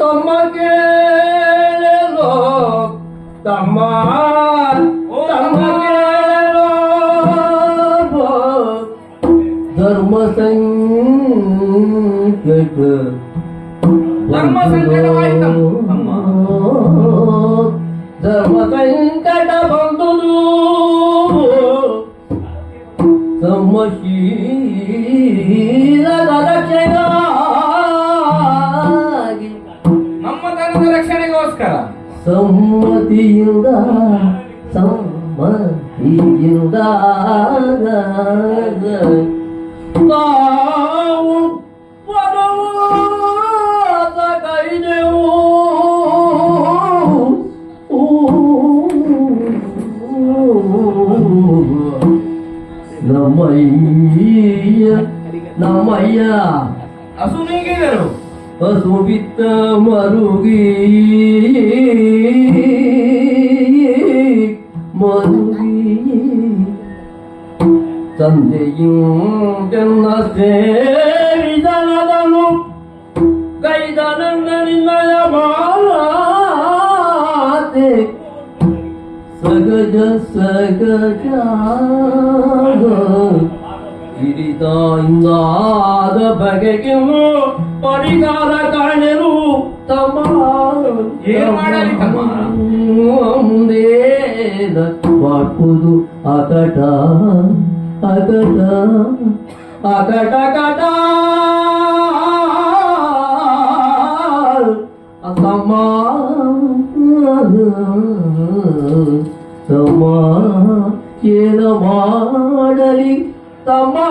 তোমাকে লোক তোমার তোমাকে ধর্ম সংকট ধর্ম সংকট ধর্ম সংকট বন্ধু సమశీల రక్షణ ಸಮ್ಮತಿಯಿಂದ ಸಮ್ಮತಿಯಿಂದ ನಾವು ವನವಾಸ ಕೈದೆವು ನಮ್ಮಯ್ಯ ನಮ್ಮಯ್ಯ ಹಸು ನೀಗಿದರು ಹಸುಬಿತ್ತ ಮರುಗಿ. ಮರುಗಿ. ತಂದೆಯೂ ಜನ್ನ ಸೇರಿದನದನು. ಗೈದನನ್ನ ನಿನ್ನಯ ಮಾತೆ ಸಗಜ ಸಗಜ. ಗಿರಿದಾದ ಬಗೆಗೆ ಪರಿಗಾರ ಕಾಣೆನು ತಮ್ಮ? ಮುಂದೆ ಮಾಡ್ಬೋದು ಅಕಟ ಅಕಟ ಅಕಟ ಕಟ. ತಮ್ಮ ತಮ್ಮ ಏನ ಮಾಡಲಿ? তমা